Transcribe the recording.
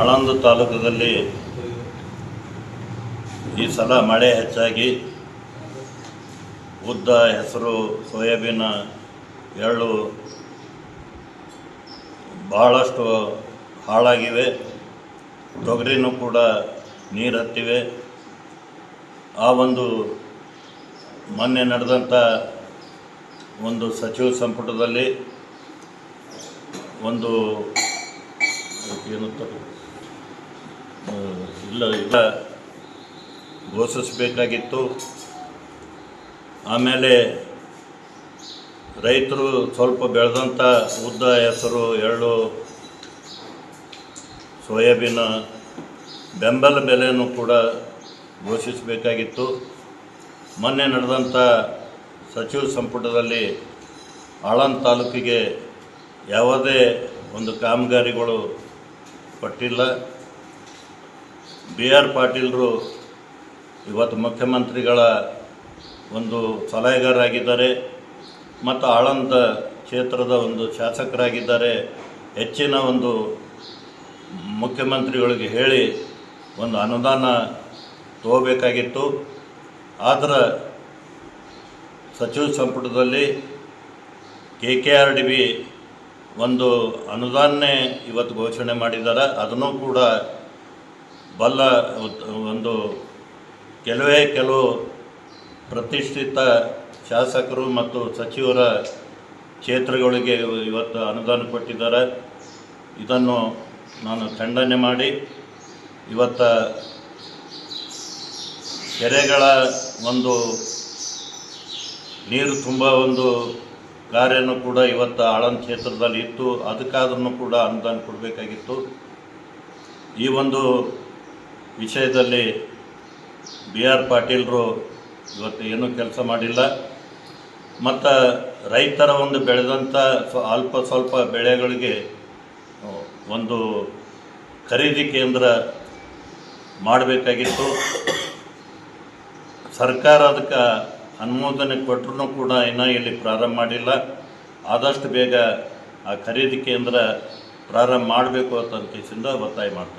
ಆಳಂದ ತಾಲೂಕದಲ್ಲಿ ಈ ಸಲ ಮಳೆ ಹೆಚ್ಚಾಗಿ ಉದ್ದ ಹೆಸರು ಸೋಯಾಬೀನ, ಎಳ್ಳು ಭಾಳಷ್ಟು ಹಾಳಾಗಿವೆ. ತೊಗರಿನೂ ಕೂಡ ನೀರು ಹತ್ತಿವೆ. ಆ ಒಂದು ಮೊನ್ನೆ ನಡೆದಂಥ ಒಂದು ಸಚಿವ ಸಂಪುಟದಲ್ಲಿ ಒಂದು ಏನು ಇಲ್ಲ ಇಲ್ಲ. ಘೋಷಿಸಬೇಕಾಗಿತ್ತು. ಆಮೇಲೆ ರೈತರು ಸ್ವಲ್ಪ ಬೆಳೆದಂಥ ಉದ್ದ ಹೆಸರು ಎಳ್ಳು ಸೋಯಾಬೀನ. ಬೆಂಬಲ ಬೆಲೆಯನ್ನು ಕೂಡ ಘೋಷಿಸಬೇಕಾಗಿತ್ತು. ಮೊನ್ನೆ ನಡೆದಂಥ ಸಚಿವ ಸಂಪುಟದಲ್ಲಿ ಆಳಂದ ತಾಲೂಕಿಗೆ ಯಾವುದೇ ಒಂದು ಕಾಮಗಾರಿಗಳು ಕೊಟ್ಟಿಲ್ಲ ಬಿ ಆರ್ ಪಾಟೀಲರು ಇವತ್ತು ಮುಖ್ಯಮಂತ್ರಿಗಳ ಒಂದು ಸಲಹೆಗಾರರಾಗಿದ್ದಾರೆ ಮತ್ತು ಆಳಂದ ಕ್ಷೇತ್ರದ ಒಂದು ಶಾಸಕರಾಗಿದ್ದಾರೆ. ಹೆಚ್ಚಿನ ಒಂದು ಮುಖ್ಯಮಂತ್ರಿಗಳಿಗೆ ಹೇಳಿ ಒಂದು ಅನುದಾನ ತಗೋಬೇಕಾಗಿತ್ತು. ಆದರೆ ಸಚಿವ ಸಂಪುಟದಲ್ಲಿ K K R D B ಒಂದು ಅನುದಾನನೇ ಇವತ್ತು ಘೋಷಣೆ ಮಾಡಿದ್ದಾರೆ. ಅದನ್ನು ಕೂಡ ಬಲ್ಲ ಒಂದು ಕೆಲವೇ ಕೆಲವು ಪ್ರತಿಷ್ಠಿತ ಶಾಸಕರು ಮತ್ತು ಸಚಿವರ ಕ್ಷೇತ್ರಗಳಿಗೆ ಇವತ್ತು ಅನುದಾನ ಕೊಟ್ಟಿದ್ದಾರೆ. ಇದನ್ನು ನಾನು ಖಂಡನೆ ಮಾಡಿ, ಇವತ್ತು ಕೆರೆಗಳ ಒಂದು ನೀರು ತುಂಬ ಒಂದು ಕಾರ್ಯನೂ ಕೂಡ ಇವತ್ತು ಆಳನ್ ಕ್ಷೇತ್ರದಲ್ಲಿ ಇತ್ತು. ಅದಕ್ಕಾದ್ರೂ ಕೂಡ ಅನುದಾನ ಕೊಡಬೇಕಾಗಿತ್ತು. ಈ ಒಂದು ವಿಷಯದಲ್ಲಿ ಬಿ ಆರ್ ಪಾಟೀಲ್ರು ಇವತ್ತು ಏನೂ ಕೆಲಸ ಮಾಡಿಲ್ಲ. ಮತ್ತು ರೈತರ ಒಂದು ಬೆಳೆದಂಥ ಸ್ವ, ಅಲ್ಪ ಸ್ವಲ್ಪ ಬೆಳೆಗಳಿಗೆ ಒಂದು ಖರೀದಿ ಕೇಂದ್ರ ಮಾಡಬೇಕಾಗಿತ್ತು. ಸರ್ಕಾರ ಅದಕ್ಕೆ ಅನುಮೋದನೆ ಕೊಟ್ಟರು ಕೂಡ ಇನ್ನೂ ಇಲ್ಲಿ ಪ್ರಾರಂಭ ಮಾಡಿಲ್ಲ. ಆದಷ್ಟು ಬೇಗ ಆ ಖರೀದಿ ಕೇಂದ್ರ ಪ್ರಾರಂಭ ಮಾಡಬೇಕು ಅಂತ ಕೇಸಿಂದ ಒತ್ತಾಯ ಮಾಡ್ತಾರೆ